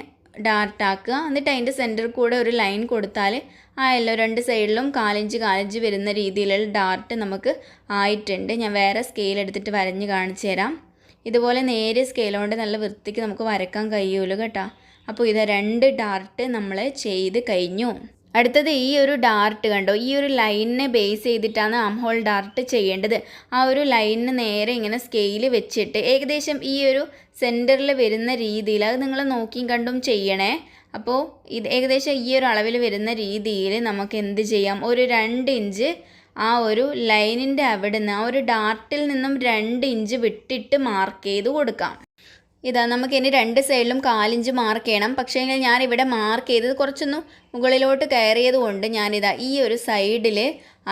ഡാർട്ടാക്കുക എന്നിട്ട് അതിന്റെ സെന്ററിൽ കൂടെ ഒരു ലൈൻ കൊടുത്താൽ ആ എല്ലോ രണ്ട് സൈഡിലും കാലിഞ്ച് കാലിഞ്ച് വരുന്ന രീതിയിലുള്ള ഡാർട്ട് നമുക്ക് ആയിട്ടുണ്ട്. ഞാൻ വേറെ സ്കെയിൽ എടുത്തിട്ട് വരഞ്ഞ് കാണിച്ചു തരാം. ഇതുപോലെ നേരെ സ്കെയിലോണ്ട് നല്ല വൃത്തിക്ക് നമുക്ക് വരക്കാൻ കഴിയുമല്ലോ കേട്ടോ. അപ്പോൾ ഇത് രണ്ട് ഡാർട്ട് നമ്മൾ ചെയ്ത് കഴിഞ്ഞു. അടുത്തത് ഈ ഒരു ഡാർട്ട് കണ്ടോ? ഈ ഒരു ലൈനിനെ ബേസ് ചെയ്തിട്ടാണ് ആം ഹോൾ ഡാർട്ട് ചെയ്യേണ്ടത്. ആ ഒരു ലൈനിന് നേരെ ഇങ്ങനെ സ്കെയിൽ വെച്ചിട്ട് ഏകദേശം ഈ ഒരു സെന്ററിൽ വരുന്ന രീതിയിൽ അത് നിങ്ങൾ നോക്കിയും കണ്ടും ചെയ്യണേ. അപ്പോൾ ഇത് ഏകദേശം ഈ ഒരു അളവിൽ വരുന്ന രീതിയിൽ നമുക്ക് എന്ത് ചെയ്യാം? ഒരു രണ്ട് ഇഞ്ച് ആ ഒരു ലൈനിന്റെ അവിടുന്ന് ആ ഒരു ഡാർട്ടിൽ നിന്നും രണ്ട് ഇഞ്ച് വിട്ടിട്ട് മാർക്ക് ചെയ്ത് കൊടുക്കാം. ഇതാ നമുക്ക് ഇനി രണ്ട് സൈഡിലും കാലിഞ്ച് മാർക്ക് ചെയ്യണം. പക്ഷേ ഞാൻ ഇവിടെ മാർക്ക് ചെയ്തത് കുറച്ചൊന്നും മുകളിലോട്ട് കയറിയത് കൊണ്ട് ഞാനിതാ ഈ ഒരു സൈഡിൽ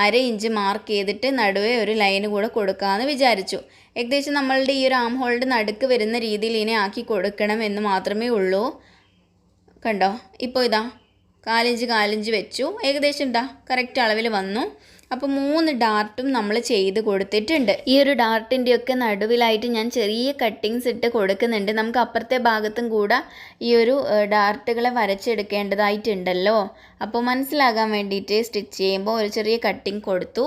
അര ഇഞ്ച് മാർക്ക് ചെയ്തിട്ട് നടുവേ ഒരു ലൈൻ കൂടെ കൊടുക്കാമെന്ന് വിചാരിച്ചു. ഏകദേശം നമ്മളുടെ ഈ ഒരു ആം ഹോളിന്റെ നടുക്ക് വരുന്ന രീതിയിൽ ഇനി ആക്കി കൊടുക്കണം എന്ന് മാത്രമേ ഉള്ളൂ. കണ്ടോ? ഇപ്പോൾ ഇതാ കാലിഞ്ച് കാലിഞ്ച് വെച്ചു. ഏകദേശം ഇതാ കറക്റ്റ് അളവിൽ വന്നു. അപ്പോൾ മൂന്ന് ഡാർട്ടും നമ്മൾ ചെയ്ത് കൊടുത്തിട്ടുണ്ട്. ഈ ഒരു ഡാർട്ടിന്റെ ഒക്കെ നടുവിലായിട്ട് ഞാൻ ചെറിയ കട്ടിങ്സ് ഇട്ട് കൊടുക്കുന്നുണ്ട്. നമുക്ക് അപ്പുറത്തെ ഭാഗത്തും കൂടെ ഈ ഒരു ഡാർട്ടുകളെ വരച്ചെടുക്കേണ്ടതായിട്ടുണ്ടല്ലോ. അപ്പോൾ മനസ്സിലാകാൻ വേണ്ടിയിട്ട് സ്റ്റിച്ച് ചെയ്യുമ്പോൾ ഒരു ചെറിയ കട്ടിങ് കൊടുത്തു.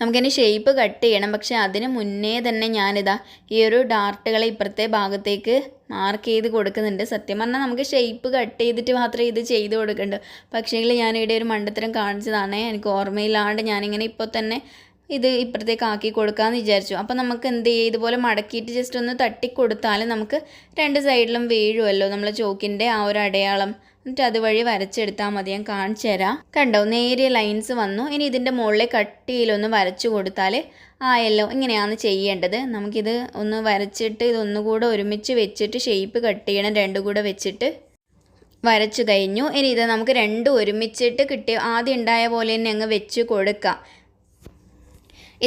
നമുക്കിനി ഷേപ്പ് കട്ട് ചെയ്യണം. പക്ഷെ അതിന് മുന്നേ തന്നെ ഞാനിതാ ഈ ഒരു ഡാർട്ടുകളെ ഇപ്പുറത്തെ ഭാഗത്തേക്ക് മാർക്ക് ചെയ്ത് കൊടുക്കുന്നുണ്ട്. സത്യം പറഞ്ഞാൽ നമുക്ക് ഷേപ്പ് കട്ട് ചെയ്തിട്ട് മാത്രമേ ഇത് ചെയ്ത് കൊടുക്കണ്ടു. പക്ഷേങ്കിൽ ഞാനിവിടെ ഒരു മണ്ടത്തരം കാണിച്ചതാണ്. എനിക്ക് ഓർമ്മയില്ലാണ്ട് ഞാനിങ്ങനെ ഇപ്പോൾ തന്നെ ഇത് ഇപ്പുറത്തേക്ക് ആക്കി കൊടുക്കാമെന്ന് വിചാരിച്ചു. അപ്പോൾ നമുക്ക് എന്ത് ചെയ്യുക ഇതുപോലെ മടക്കിയിട്ട് ജസ്റ്റ് ഒന്ന് തട്ടിക്കൊടുത്താൽ നമുക്ക് രണ്ട് സൈഡിലും വീഴുമല്ലോ നമ്മളെ ചോക്കിന്റെ ആ ഒരു അടയാളം. എന്നിട്ട് അതുവഴി വരച്ചെടുത്താൽ മതി. ഞാൻ കാണിച്ചു തരാം. കണ്ടോ? നേരിയ ലൈൻസ് വന്നു. ഇനി ഇതിന്റെ മുകളിലെ കട്ടിയിലൊന്ന് വരച്ചു കൊടുത്താൽ ആയല്ലോ ഇങ്ങനെയാണ് ചെയ്യേണ്ടത്. നമുക്കിത് ഒന്ന് വരച്ചിട്ട് ഇതൊന്നുകൂടെ ഒരുമിച്ച് വെച്ചിട്ട് ഷേപ്പ് കട്ട് ചെയ്യണം. രണ്ടും കൂടെ വെച്ചിട്ട് വരച്ചു കഴിഞ്ഞു. ഇനി ഇത് നമുക്ക് രണ്ടും ഒരുമിച്ചിട്ട് കിട്ടിയ ആദ്യം ഉണ്ടായ പോലെ തന്നെ അങ്ങ് വെച്ച് കൊടുക്കാം.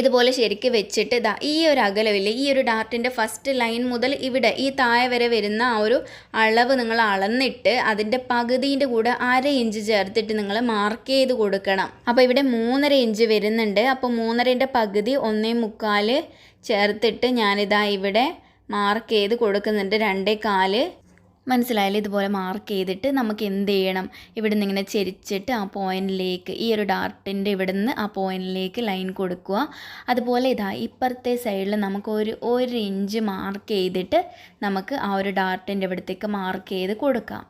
ഇതുപോലെ ശരിക്ക് വെച്ചിട്ട് ഇതാ ഈ ഒരു അകലമില്ലേ ഈ ഒരു ഡാർട്ടിന്റെ ഫസ്റ്റ് ലൈൻ മുതൽ ഇവിടെ ഈ താഴെ വരെ വരുന്ന ആ ഒരു അളവ് നിങ്ങൾ അളന്നിട്ട് അതിന്റെ പകുതിന്റെ കൂടെ അര ഇഞ്ച് ചേർത്തിട്ട് നിങ്ങൾ മാർക്ക് ചെയ്ത് കൊടുക്കണം. അപ്പോൾ ഇവിടെ മൂന്നര ഇഞ്ച് വരുന്നുണ്ട്. അപ്പോൾ മൂന്നരന്റെ പകുതി ഒന്നേ മുക്കാൽ ചേർത്തിട്ട് ഞാനിതാ ഇവിടെ മാർക്ക് ചെയ്ത് കൊടുക്കുന്നുണ്ട്. രണ്ടേ കാൽ മനസ്സിലായാലും ഇതുപോലെ മാർക്ക് ചെയ്തിട്ട് നമുക്ക് എന്ത് ചെയ്യണം? ഇവിടുന്ന് ഇങ്ങനെ ചെരിച്ചിട്ട് ആ പോയിന്റിലേക്ക് ഈ ഒരു ഡാർട്ടിന്റെ ഇവിടെ നിന്ന് ആ പോയിന്റിലേക്ക് ലൈൻ കൊടുക്കുക. അതുപോലെ ഇതാ ഇപ്പുറത്തെ സൈഡിൽ നമുക്ക് ഒരു ഒരു ഇഞ്ച് മാർക്ക് ചെയ്തിട്ട് നമുക്ക് ആ ഒരു ഡാർട്ടിന്റെ ഇവിടത്തേക്ക് മാർക്ക് ചെയ്ത് കൊടുക്കാം.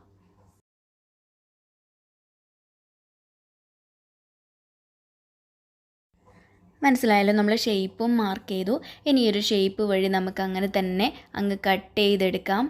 മനസ്സിലായാലും നമ്മൾ ഷേപ്പും മാർക്ക് ചെയ്തു. ഇനി ഒരു ഷേപ്പ് വഴി നമുക്ക് അങ്ങനെ തന്നെ അങ്ങ് കട്ട് ചെയ്തെടുക്കാം.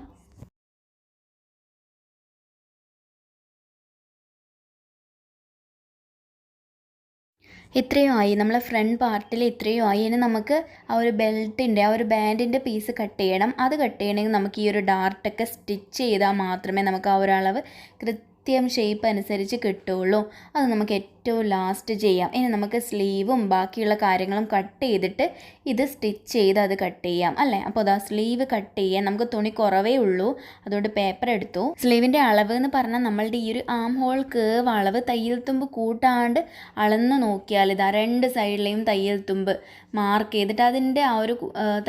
ഇത്രയും ആയി നമ്മളെ ഫ്രണ്ട് പാർട്ടിൽ ഇത്രയും ആയി ഇനി നമുക്ക് ആ ഒരു ബെൽറ്റിന്റെ ആ ഒരു ബാൻഡിന്റെ പീസ് കട്ട് ചെയ്യണം. അത് കട്ട് ചെയ്യണമെങ്കിൽ നമുക്ക് ഈ ഒരു ഡാർട്ടൊക്കെ സ്റ്റിച്ച് ചെയ്താൽ മാത്രമേ നമുക്ക് ആ ഒരു അളവ് കൃത്യം ഷേപ്പ് അനുസരിച്ച് കിട്ടുള്ളൂ അത് നമുക്ക് ഏറ്റവും ലാസ്റ്റ് ചെയ്യാം. ഇനി നമുക്ക് സ്ലീവും ബാക്കിയുള്ള കാര്യങ്ങളും കട്ട് ചെയ്തിട്ട് ഇത് സ്റ്റിച്ച് ചെയ്ത് അത് കട്ട് ചെയ്യാം അല്ലേ? അപ്പോൾ അതാ സ്ലീവ് കട്ട് ചെയ്യാൻ നമുക്ക് തുണി കുറവേ ഉള്ളൂ. അതുകൊണ്ട് പേപ്പർ എടുത്തു. സ്ലീവിന്റെ അളവ് എന്ന് പറഞ്ഞാൽ നമ്മളുടെ ഈ ഒരു ആം ഹോൾ കേവ് അളവ് തയ്യൽ തുമ്പ് കൂട്ടാണ്ട് അളന്ന് നോക്കിയാൽ ഇതാ രണ്ട് സൈഡിലെയും തയ്യൽ തുമ്പ് മാർക്ക് ചെയ്തിട്ട് അതിന്റെ ആ ഒരു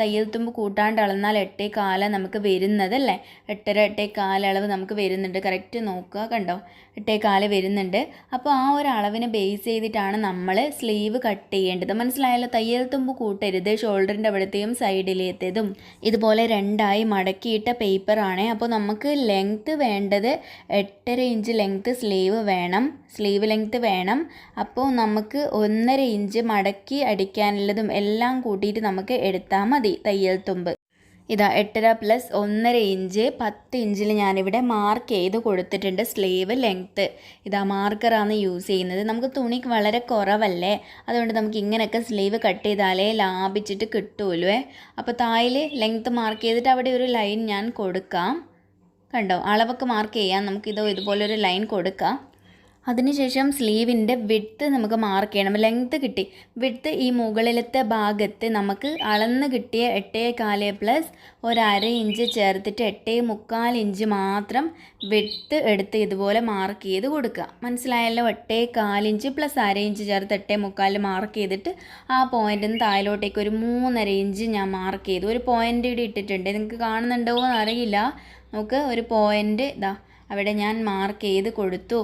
തയ്യൽ തുമ്പ് കൂട്ടാണ്ട് അളന്നാൽ എട്ടേ കാല നമുക്ക് വരുന്നത് അല്ലേ? എട്ടര എട്ടേ കാലളവ് നമുക്ക് വരുന്നുണ്ട്. കറക്റ്റ് നോക്കുക കണ്ടോ? എട്ടേ കാൽ വരുന്നുണ്ട്. അപ്പോൾ ആ ഒരു അളവിനെ ബേസ് ചെയ്തിട്ടാണ് നമ്മൾ സ്ലീവ് കട്ട് ചെയ്യേണ്ടത്. മനസ്സിലായല്ലോ? തയ്യൽ തുമ്പ് കൂട്ടരുത് ഷോൾഡറിന്റെ അവിടത്തെയും സൈഡിലേത്തതും ഇതുപോലെ രണ്ടായി മടക്കിയിട്ട പേപ്പറാണ് അപ്പോൾ നമുക്ക് ലെങ്ത്ത് വേണ്ടത് എട്ടര ഇഞ്ച് ലെങ്ത്ത് സ്ലീവ് വേണം. സ്ലീവ് ലെങ്ത്ത് വേണം. അപ്പോൾ നമുക്ക് ഒന്നര ഇഞ്ച് മടക്കി അടിക്കാനുള്ളതും എല്ലാം കൂട്ടിയിട്ട് നമുക്ക് എടുത്താൽ മതി തയ്യൽ തുമ്പ്. ഇതാ എട്ടര പ്ലസ് ഒന്നര ഇഞ്ച് പത്ത് ഇഞ്ചിൽ ഞാനിവിടെ മാർക്ക് ചെയ്ത് കൊടുത്തിട്ടുണ്ട് സ്ലീവ് ലെങ്ത്ത് ഇതാ മാർക്കറാണ് യൂസ് ചെയ്യുന്നത്. നമുക്ക് തുണി വളരെ കുറവല്ലേ? അതുകൊണ്ട് നമുക്ക് ഇങ്ങനെയൊക്കെ സ്ലീവ് കട്ട് ചെയ്താലേ ലാഭിച്ചിട്ട് കിട്ടുമല്ലോ അപ്പോൾ തായിൽ ലെങ്ത്ത് മാർക്ക് ചെയ്തിട്ട് അവിടെ ഒരു ലൈൻ ഞാൻ കൊടുക്കാം. കണ്ടോ? അളവൊക്കെ മാർക്ക് ചെയ്യാം. നമുക്കിതോ ഇതുപോലൊരു ലൈൻ കൊടുക്കാം. അതിനുശേഷം സ്ലീവിന്റെ വിഡ്ത്ത് നമുക്ക് മാർക്ക് ചെയ്യണം. ലെങ്ത്ത് കിട്ടി. വിഡ്ത്ത് ഈ മുകളിലത്തെ ഭാഗത്ത് നമുക്ക് അളന്ന് കിട്ടിയ എട്ടേ കാൽ പ്ലസ് ഒരര ഇഞ്ച് ചേർത്തിട്ട് എട്ടേ മുക്കാൽ ഇഞ്ച് മാത്രം വിഡ്ത്ത് എടുത്ത് ഇതുപോലെ മാർക്ക് ചെയ്ത് കൊടുക്കുക. മനസ്സിലായല്ലോ? എട്ടേ കാലിഞ്ച് പ്ലസ് അര ഇഞ്ച് ചേർത്ത് എട്ടേ മുക്കാൽ മാർക്ക് ചെയ്തിട്ട് ആ പോയിന്റിൽ നിന്ന് താഴോട്ടേക്ക് ഒരു മൂന്നര ഇഞ്ച് ഞാൻ മാർക്ക് ചെയ്തു. ഒരു പോയിന്റ് ഇവിടെ ഇട്ടിട്ടുണ്ട്. നിങ്ങൾക്ക് കാണുന്നുണ്ടോ എന്ന് അറിയില്ല. നമുക്ക് ഒരു പോയിന്റ് ഇതാ അവിടെ ഞാൻ മാർക്ക് ചെയ്ത് കൊടുത്തു.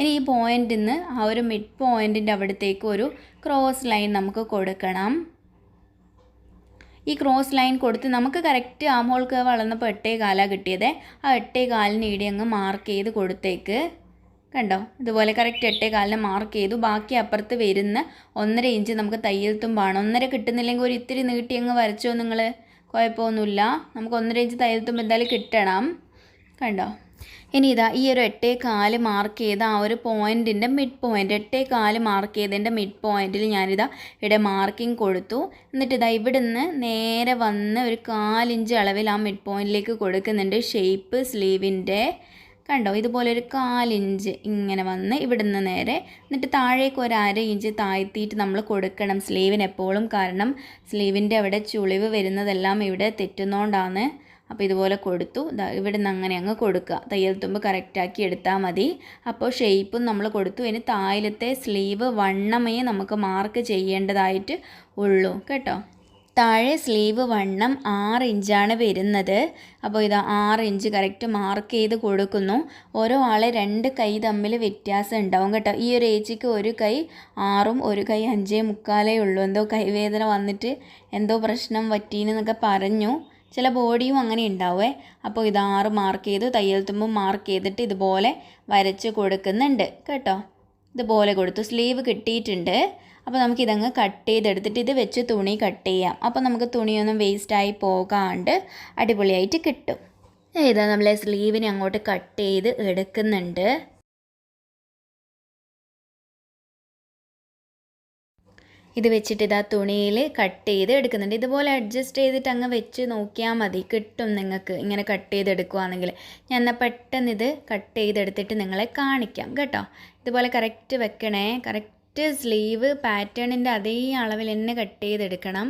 ഇനി ഈ പോയിന്റിൽ നിന്ന് ആ ഒരു മിഡ് പോയിന്റിന്റെ അവിടത്തേക്ക് ഒരു ക്രോസ് ലൈൻ നമുക്ക് കൊടുക്കണം. ഈ ക്രോസ് ലൈൻ കൊടുത്ത് നമുക്ക് കറക്റ്റ് ആം ഹോൾ വളർന്നപ്പോൾ എട്ടേ കാലാണ് കിട്ടിയത്. ആ എട്ടേ കാലിന് ഇടി അങ്ങ് മാർക്ക് ചെയ്ത് കൊടുത്തേക്ക്. കണ്ടോ? ഇതുപോലെ കറക്റ്റ് എട്ടേ കാലിന് മാർക്ക് ചെയ്തു. ബാക്കി അപ്പുറത്ത് വരുന്ന ഒന്നര ഇഞ്ച് നമുക്ക് തയ്യൽ തുമ്പാണ്. ഒന്നര കിട്ടുന്നില്ലെങ്കിൽ ഒരു ഇത്തിരി നീട്ടി അങ്ങ് വരച്ചോ നിങ്ങൾ കുഴപ്പമൊന്നുമില്ല. നമുക്ക് ഒന്നര ഇഞ്ച് തയ്യൽ തുമ്പ് എന്തായാലും കിട്ടണം. കണ്ടോ? ഇനി ഇതാ ഈ ഒരു എട്ടേ കാൽ മാർക്ക് ചെയ്ത ആ ഒരു പോയിന്റിന്റെ മിഡ് പോയിന്റ് എട്ടേ കാൽ മാർക്ക് ചെയ്തതിന്റെ മിഡ് പോയിന്റിൽ ഞാനിതാ ഇവിടെ മാർക്കിംഗ് കൊടുത്തു. എന്നിട്ട് ഇതാ ഇവിടുന്ന് നേരെ വന്ന് ഒരു കാലിഞ്ച് അളവിൽ ആ മിഡ് പോയിന്റിലേക്ക് കൊടുക്കുന്നുണ്ട് ഷേപ്പ് സ്ലീവിന്റെ കണ്ടോ? ഇതുപോലെ ഒരു കാലിഞ്ച് ഇങ്ങനെ വന്ന് ഇവിടുന്ന് നേരെ എന്നിട്ട് താഴേക്ക് ഒരു അര ഇഞ്ച് താഴ്ത്തിയിട്ട് നമ്മൾ കൊടുക്കണം സ്ലീവിന് എപ്പോഴും. കാരണം സ്ലീവിന്റെ അവിടെ ചുളിവ് വരുന്നതെല്ലാം ഇവിടെ തെറ്റുന്നതുകൊണ്ടാണ് അപ്പോൾ ഇതുപോലെ കൊടുത്തു. ഇവിടെ നിന്ന് അങ്ങനെ അങ്ങ് കൊടുക്കുക. തയ്യൽ തുമ്പ് കറക്റ്റാക്കി എടുത്താൽ മതി. അപ്പോൾ ഷേപ്പും നമ്മൾ കൊടുത്തു. ഇനി താഴത്തെ സ്ലീവ് വണ്ണമേ നമുക്ക് മാർക്ക് ചെയ്യേണ്ടതായിട്ട് ഉള്ളൂ. കേട്ടോ? താഴെ സ്ലീവ് വണ്ണം ആറ് ഇഞ്ചാണ് വരുന്നത്. അപ്പോൾ ഇത് ആറ് ഇഞ്ച് കറക്റ്റ് മാർക്ക് ചെയ്ത് കൊടുക്കുന്നു. ഓരോ ആളെ രണ്ട് കൈ തമ്മിൽ വ്യത്യാസം ഉണ്ടാവും കേട്ടോ. ഈ ഒരു ഏച്ചിക്ക് ഒരു കൈ ആറും ഒരു കൈ അഞ്ചേ മുക്കാലേ ഉള്ളൂ. എന്തോ കൈവേദന വന്നിട്ട് എന്തോ പ്രശ്നം പറ്റീന്നൊക്കെ പറഞ്ഞു. ചില ബോഡിയും അങ്ങനെ ഉണ്ടാവേ അപ്പോൾ ആറ് മാർക്ക് ചെയ്ത് തയ്യൽ തുമ്പും മാർക്ക് ചെയ്തിട്ട് ഇതുപോലെ വരച്ച് കൊടുക്കുന്നുണ്ട് കേട്ടോ. ഇതുപോലെ കൊടുത്തു. സ്ലീവ് കിട്ടിയിട്ടുണ്ട്. അപ്പോൾ നമുക്ക് ഇതങ്ങ് കട്ട് ചെയ്തെടുത്തിട്ട് ഇത് വെച്ച് തുണി കട്ട് ചെയ്യാം. അപ്പോൾ നമുക്ക് തുണിയൊന്നും വേസ്റ്റായി പോകാണ്ട് അടിപൊളിയായിട്ട് കിട്ടും. ഇതാ നമ്മളെ സ്ലീവിനെ അങ്ങോട്ട് കട്ട് ചെയ്ത് എടുക്കുന്നുണ്ട്. ഇത് വെച്ചിട്ട് ഇതാ തുണിയിൽ കട്ട് ചെയ്ത് എടുക്കുന്നുണ്ട്. ഇതുപോലെ അഡ്ജസ്റ്റ് ചെയ്തിട്ട് അങ്ങ് വെച്ച് നോക്കിയാൽ മതി. കിട്ടും നിങ്ങൾക്ക് ഇങ്ങനെ കട്ട് ചെയ്തെടുക്കുകയാണെങ്കിൽ ഞാൻ എന്നാൽ പെട്ടെന്ന് ഇത് കട്ട് ചെയ്തെടുത്തിട്ട് നിങ്ങളെ കാണിക്കാം കേട്ടോ. ഇതുപോലെ കറക്റ്റ് വെക്കണേ. കറക്റ്റ് സ്ലീവ് പാറ്റേണിന്റെ അതേ അളവിൽ തന്നെ കട്ട് ചെയ്തെടുക്കണം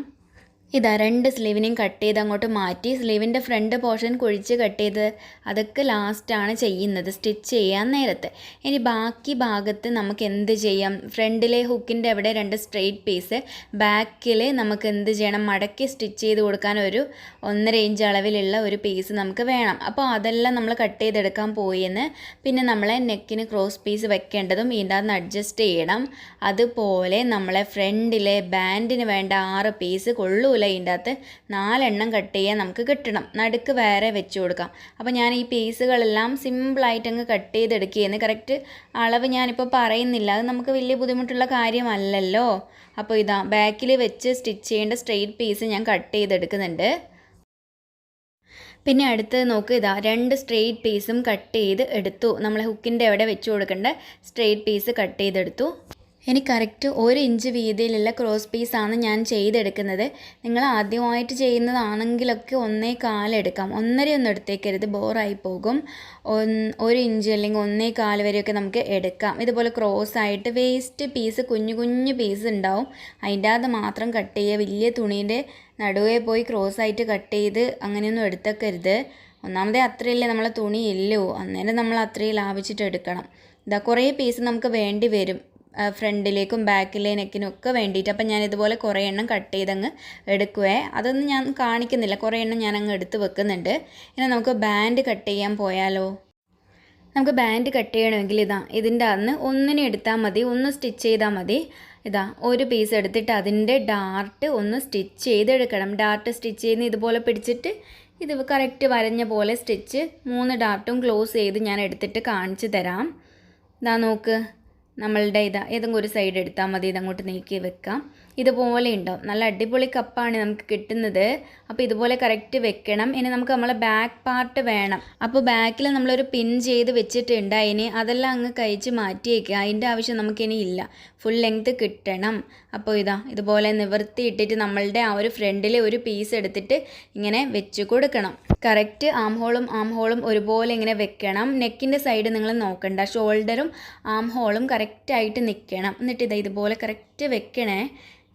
ഇതാ രണ്ട് സ്ലീവിനെയും കട്ട് ചെയ്ത് അങ്ങോട്ട് മാറ്റി. സ്ലീവിന്റെ ഫ്രണ്ട് പോർഷൻ കുഴിച്ച് കട്ട് ചെയ്ത് അതൊക്കെ ലാസ്റ്റാണ് ചെയ്യുന്നത് സ്റ്റിച്ച് ചെയ്യാൻ നേരത്തെ. ഇനി ബാക്കി ഭാഗത്ത് നമുക്ക് എന്ത് ചെയ്യാം? ഫ്രണ്ടിലെ ഹുക്കിന്റെ അവിടെ രണ്ട് സ്ട്രെയിറ്റ് പീസ് ബാക്കിൽ നമുക്ക് എന്ത് ചെയ്യണം? മടക്കി സ്റ്റിച്ച് ചെയ്ത് കൊടുക്കാൻ ഒരു ഒന്നര ഇഞ്ച് അളവിലുള്ള ഒരു പീസ് നമുക്ക് വേണം. അപ്പോൾ അതെല്ലാം നമ്മൾ കട്ട് ചെയ്തെടുക്കാൻ പോയെന്ന്. പിന്നെ നമ്മളെ നെക്കിന് ക്രോസ് പീസ് വെക്കേണ്ടതും ഇതിന്റെ അഡ്ജസ്റ്റ് ചെയ്യണം. അതുപോലെ നമ്മളെ ഫ്രണ്ടിലെ ബാൻഡിന് വേണ്ട ആറ് പീസ് കൊള്ളൂല. ഇതിന്റെ അകത്ത് നാലെണ്ണം കട്ട് ചെയ്യാൻ നമുക്ക് കിട്ടണം. നടുക്ക് വേറെ വെച്ച് കൊടുക്കാം. അപ്പോൾ ഞാൻ ഈ പീസുകളെല്ലാം സിമ്പിളായിട്ട് അങ്ങ് കട്ട് ചെയ്തെടുക്കുകയെന്ന് കറക്റ്റ് അളവ് ഞാനിപ്പോൾ പറയുന്നില്ല. അത് നമുക്ക് വലിയ ബുദ്ധിമുട്ടുള്ള കാര്യമല്ലല്ലോ. അപ്പോൾ ഇതാ ബാക്കിൽ വെച്ച് സ്റ്റിച്ച് ചെയ്യേണ്ട സ്ട്രെയിറ്റ് പീസ് ഞാൻ കട്ട് ചെയ്തെടുക്കുന്നുണ്ട്. പിന്നെ അടുത്ത് നോക്ക് ഇതാ രണ്ട് സ്ട്രെയിറ്റ് പീസും കട്ട് ചെയ്ത് എടുത്തു. നമ്മൾ ഹുക്കിന്റെ അവിടെ വെച്ച് കൊടുക്കേണ്ട സ്ട്രെയിറ്റ് പീസ് കട്ട് ചെയ്തെടുത്തു. ഇനി കറക്റ്റ് ഒരു ഇഞ്ച് വീതിയിലുള്ള ക്രോസ് പീസാണ് ഞാൻ ചെയ്തെടുക്കുന്നത്. നിങ്ങൾ ആദ്യമായിട്ട് ചെയ്യുന്നതാണെങ്കിലൊക്കെ ഒന്നേ കാലെടുക്കാം ഒന്നരയൊന്നും എടുത്തേക്കരുത്. ബോറായി പോകും. ഒരു ഇഞ്ച് അല്ലെങ്കിൽ ഒന്നേ കാൽ വരെയൊക്കെ നമുക്ക് എടുക്കാം. ഇതുപോലെ ക്രോസ് ആയിട്ട് വേസ്റ്റ് പീസ് കുഞ്ഞു കുഞ്ഞു പീസ് ഉണ്ടാവും. അതിന്റെ അത് മാത്രം കട്ട് ചെയ്യുക. വലിയ തുണീന്റെ നടുവേ പോയി ക്രോസ് ആയിട്ട് കട്ട് ചെയ്ത് അങ്ങനെയൊന്നും എടുത്തേക്കരുത്. ഒന്നാമതേ അത്രയല്ലേ നമ്മളെ തുണി അന്നേരം നമ്മൾ അത്രയും ലാഭിച്ചിട്ട് എടുക്കണം. ഇതാ കുറേ പീസ് നമുക്ക് വേണ്ടി വരും. ഫ്രണ്ടിലേക്കും ബാക്കിലെ നെക്കിനും ഒക്കെ വേണ്ടിയിട്ട് അപ്പം ഞാൻ ഇതുപോലെ കുറേ എണ്ണം കട്ട് ചെയ്തങ്ങ് എടുക്കുവേ. അതൊന്നും ഞാൻ കാണിക്കുന്നില്ല. കുറേ എണ്ണം ഞാൻ അങ്ങ് എടുത്ത് വെക്കുന്നുണ്ട്. ഇനി നമുക്ക് ബാൻഡ് കട്ട് ചെയ്യാൻ പോയാലോ? നമുക്ക് ബാൻഡ് കട്ട് ചെയ്യണമെങ്കിൽ ഇതാ ഇതിന്റെ അന്ന് ഒന്നിനെ എടുത്താൽ മതി ഒന്ന് സ്റ്റിച്ച് ചെയ്താൽ മതി. ഇതാ ഒരു പീസ് എടുത്തിട്ട് അതിന്റെ ഡാർട്ട് ഒന്ന് സ്റ്റിച്ച് ചെയ്തെടുക്കണം. ഡാർട്ട് സ്റ്റിച്ച് ചെയ്യുന്ന ഇതുപോലെ പിടിച്ചിട്ട് ഇത് കറക്റ്റ് വരഞ്ഞ പോലെ സ്റ്റിച്ച് മൂന്ന് ഡാർട്ടും ക്ലോസ് ചെയ്ത് ഞാൻ എടുത്തിട്ട് കാണിച്ചു തരാം. ഇതാ നോക്ക്. നമ്മളുടെ ഇതാ ഏതെങ്കിലും ഒരു സൈഡ് എടുത്താൽ മതി ഇതങ്ങോട്ട് നീക്കി വെക്കാം. ഇതുപോലെ ഉണ്ടാവും. നല്ല അടിപൊളി കപ്പാണ് നമുക്ക് കിട്ടുന്നത്. അപ്പോൾ ഇതുപോലെ കറക്റ്റ് വെക്കണം. ഇനി നമുക്ക് നമ്മളെ ബാക്ക് പാർട്ട് വേണം. അപ്പോൾ ബാക്കിൽ നമ്മളൊരു പിൻ ചെയ്ത് വെച്ചിട്ടുണ്ട്. അതിന് അതെല്ലാം അങ്ങ് കഴിച്ച് മാറ്റിയേക്കുക അതിന്റെ ആവശ്യം നമുക്കിനി ഇല്ല. ഫുൾ ലെങ്ത് കിട്ടണം. അപ്പോൾ ഇതാ ഇതുപോലെ നിവർത്തി ഇട്ടിട്ട് നമ്മളുടെ ആ ഒരു ഫ്രണ്ടിൽ ഒരു പീസ് എടുത്തിട്ട് ഇങ്ങനെ വെച്ച് കൊടുക്കണം. കറക്റ്റ് ആം ഹോളും ആം ഹോളും ഒരുപോലെ ഇങ്ങനെ വെക്കണം. നെക്കിന്റെ സൈഡ് നിങ്ങൾ നോക്കണ്ട. ഷോൾഡറും ആം ഹോളും കറക്റ്റായിട്ട് നിൽക്കണം എന്നിട്ട് ഇതാ ഇതുപോലെ കറക്റ്റ് വെക്കണേ.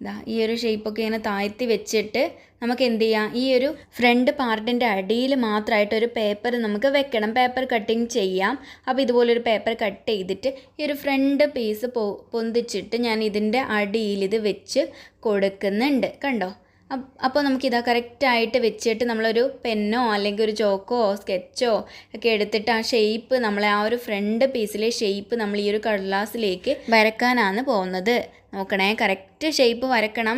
ഇതാ ഈ ഒരു ഷേപ്പൊക്കെ ഇങ്ങനെ താഴ്ത്തി വെച്ചിട്ട് നമുക്ക് എന്ത് ചെയ്യാം? ഈ ഒരു ഫ്രണ്ട് പാർട്ടിന്റെ അടിയിൽ മാത്രമായിട്ട് ഒരു പേപ്പർ നമുക്ക് വെക്കണം. പേപ്പർ കട്ടിങ് ചെയ്യാം. അപ്പോൾ ഇതുപോലൊരു പേപ്പർ കട്ട് ചെയ്തിട്ട് ഈ ഒരു ഫ്രണ്ട് പീസ് പൊ പൊന്തിച്ചിട്ട് ഞാൻ ഇതിന്റെ അടിയിൽ ഇത് വെച്ച് കൊടുക്കുന്നുണ്ട്. കണ്ടോ? അപ്പോൾ നമുക്കിതാ കറക്റ്റായിട്ട് വെച്ചിട്ട് നമ്മളൊരു പെന്നോ അല്ലെങ്കിൽ ഒരു ചോക്കോ സ്കെച്ചോ ഒക്കെ എടുത്തിട്ട് ആ ഷേപ്പ് നമ്മളെ ആ ഒരു ഫ്രണ്ട് പീസിലെ ഷേപ്പ് നമ്മൾ ഈ ഒരു കടലാസിലേക്ക് വരക്കാനാണ് പോകുന്നത്. നോക്കണേ കറക്റ്റ് ഷേപ്പ് വരക്കണം.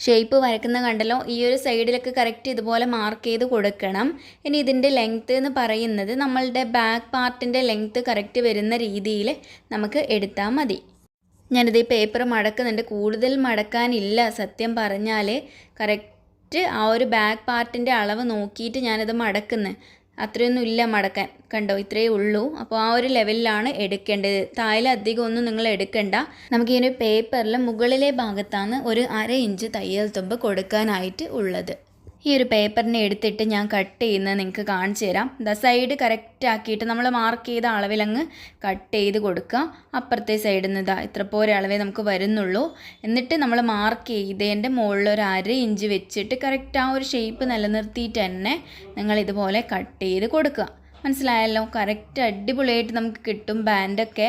ഷേപ്പ് വരക്കുന്ന കണ്ടല്ലോ. ഈ ഒരു സൈഡിലൊക്കെ കറക്റ്റ് ഇതുപോലെ മാർക്ക് ചെയ്ത് കൊടുക്കണം. ഇനി ഇതിന്റെ ലെങ്ത്ത് എന്ന് പറയുന്നത് നമ്മളുടെ ബാക്ക് പാർട്ടിന്റെ ലെങ്ത്ത് കറക്റ്റ് വരുന്ന രീതിയിൽ നമുക്ക് എടുത്താൽ മതി. ഞാനിത് ഈ പേപ്പർ മടക്കുന്നുണ്ട്. കൂടുതൽ മടക്കാനില്ല. സത്യം പറഞ്ഞാൽ കറക്റ്റ് ആ ഒരു ബാക്ക് പാർട്ടിന്റെ അളവ് നോക്കിയിട്ട് ഞാനിത് മടക്കുന്നത് അത്രയൊന്നും ഇല്ല മടക്കാൻ. കണ്ടോ? ഇത്രയേ ഉള്ളൂ. അപ്പോൾ ആ ഒരു ലെവലിലാണ് എടുക്കേണ്ടത്. താഴെ അധികം ഒന്നും നിങ്ങൾ എടുക്കണ്ട. നമുക്ക് ഈ ഒരു പേപ്പറിൽ മുകളിലെ ഭാഗത്താണ് ഒരു അര ഇഞ്ച് തയ്യൽ തുമ്പ് കൊടുക്കാനായിട്ട് ഉള്ളത്. ഈ ഒരു പേപ്പറിനെ എടുത്തിട്ട് ഞാൻ കട്ട് ചെയ്യുന്നത് നിങ്ങൾക്ക് കാണിച്ചു തരാം. ദ സൈഡ് കറക്റ്റ് ആക്കിയിട്ട് നമ്മൾ മാർക്ക് ചെയ്ത അളവിലങ്ങ് കട്ട് ചെയ്ത് കൊടുക്കുക. അപ്പുറത്തെ സൈഡിൽ നിന്ന് ഇതാ ഇത്ര പോരെ അളവേ നമുക്ക് വരുന്നുള്ളൂ. എന്നിട്ട് നമ്മൾ മാർക്ക് ചെയ്തതിന്റെ മുകളിൽ ഒരു അര ഇഞ്ച് വെച്ചിട്ട് കറക്റ്റ് ആ ഒരു ഷേപ്പ് നിലനിർത്തിയിട്ട് തന്നെ നിങ്ങൾ ഇതുപോലെ കട്ട് ചെയ്ത് കൊടുക്കുക. മനസ്സിലായല്ലോ? കറക്റ്റ് അടിപൊളിയായിട്ട് നമുക്ക് കിട്ടും ബാൻഡൊക്കെ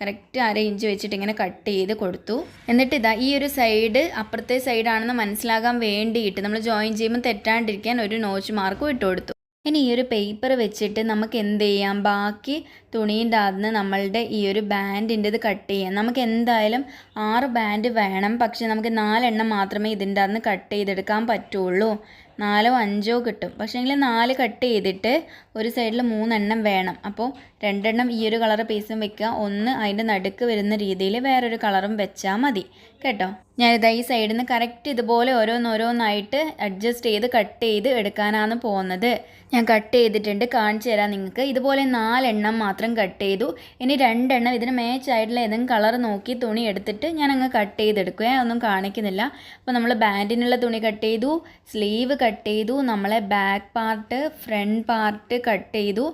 കറക്റ്റ് അര ഇഞ്ച് വെച്ചിട്ട് ഇങ്ങനെ കട്ട് ചെയ്ത് കൊടുത്തു. എന്നിട്ട് ഇതാ ഈ ഒരു സൈഡ് അപ്പുറത്തെ സൈഡാണെന്ന് മനസ്സിലാകാൻ വേണ്ടിയിട്ട് നമ്മൾ ജോയിൻ ചെയ്യുമ്പോൾ തെറ്റാണ്ടിരിക്കാൻ ഒരു നോച്ച് മാർക്കും ഇട്ട് കൊടുത്തു. ഇനി ഈ ഒരു പേപ്പർ വെച്ചിട്ട് നമുക്ക് എന്ത് ചെയ്യാം? ബാക്കി തുണീന്റെ അകത്ത് നമ്മളുടെ ഈ ഒരു ബാൻഡിന്റെ ഇത് കട്ട് ചെയ്യാം. നമുക്ക് എന്തായാലും ആറ് ബാൻഡ് വേണം. പക്ഷെ നമുക്ക് നാലെണ്ണം മാത്രമേ ഇതിന്റെ അകത്ത് കട്ട് ചെയ്തെടുക്കാൻ പറ്റുള്ളൂ. നാലോ അഞ്ചോ കിട്ടും. പക്ഷേങ്കിൽ നാല് കട്ട് ചെയ്തിട്ട് ഒരു സൈഡിൽ മൂന്നെണ്ണം വേണം. അപ്പോൾ രണ്ടെണ്ണം ഈ ഒരു കളർ പീസും വെക്കുക. ഒന്ന് അതിന്റെ നടുക്ക് വരുന്ന രീതിയിൽ വേറൊരു കളറും വെച്ചാൽ മതി. കേട്ടോ? ഞാനിതാ ഈ സൈഡിൽ നിന്ന് കറക്റ്റ് ഇതുപോലെ ഓരോന്നോരോന്നായിട്ട് അഡ്ജസ്റ്റ് ചെയ്ത് കട്ട് ചെയ്ത് എടുക്കാനാണ് പോകുന്നത് ഞാൻ കട്ട് ചെയ്തിട്ടുണ്ട്. കാണിച്ചു തരാം നിങ്ങൾക്ക്. ഇതുപോലെ നാലെണ്ണം മാത്രം കട്ട് ചെയ്തു. ഇനി രണ്ടെണ്ണം ഇതിന് മാച്ച് ആയിട്ടുള്ള ഏതെങ്കിലും കളർ നോക്കി തുണി എടുത്തിട്ട് ഞാൻ അങ്ങ് കട്ട് ചെയ്തെടുക്കുക ഒന്നും കാണിക്കുന്നില്ല. അപ്പോൾ നമ്മൾ ബാൻഡിനുള്ള തുണി കട്ട് ചെയ്തു. സ്ലീവ് കട്ട് ചെയ്തു. നമ്മളെ back part front part cut ചെയ്തു.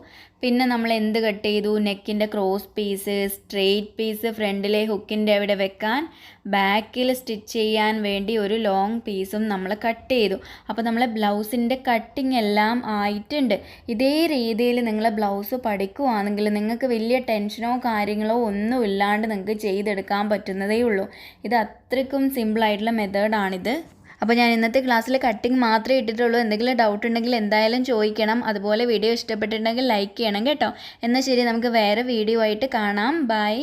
പിന്നെ നമ്മൾ എന്ത് കട്ട് ചെയ്തു? നെക്കിന്റെ ക്രോസ് പീസ് സ്ട്രെയിറ്റ് പീസ് ഫ്രണ്ടിലെ ഹുക്കിന്റെ അവിടെ വെക്കാൻ ബാക്കിൽ സ്റ്റിച്ച് ചെയ്യാൻ വേണ്ടി ഒരു ലോങ് പീസും നമ്മൾ കട്ട് ചെയ്തു. അപ്പോൾ നമ്മളെ ബ്ലൗസിന്റെ കട്ടിങ് എല്ലാം ആയിട്ടുണ്ട്. ഇതേ രീതിയിൽ നിങ്ങൾ ബ്ലൗസ് പഠിക്കുവാണെങ്കിൽ നിങ്ങൾക്ക് വലിയ ടെൻഷനോ കാര്യങ്ങളോ ഒന്നും ഇല്ലാണ്ട് നിങ്ങൾക്ക് ചെയ്തെടുക്കാൻ പറ്റുന്നതേ ഉള്ളൂ. ഇത് അത്രയ്ക്കും സിമ്പിളായിട്ടുള്ള മെത്തേഡാണിത് അപ്പോൾ ഞാൻ ഇന്നത്തെ ക്ലാസ്സിൽ കട്ടിങ് മാത്രമേ ഇട്ടിട്ടുള്ളൂ. എന്തെങ്കിലും ഡൗട്ട് ഉണ്ടെങ്കിൽ എന്തായാലും ചോദിക്കണം. അതുപോലെ വീഡിയോ ഇഷ്ടപ്പെട്ടിട്ടുണ്ടെങ്കിൽ ലൈക്ക് ചെയ്യണം കേട്ടോ. എന്നാൽ ശരി നമുക്ക് വേറെ വീഡിയോ ആയിട്ട് കാണാം. ബൈ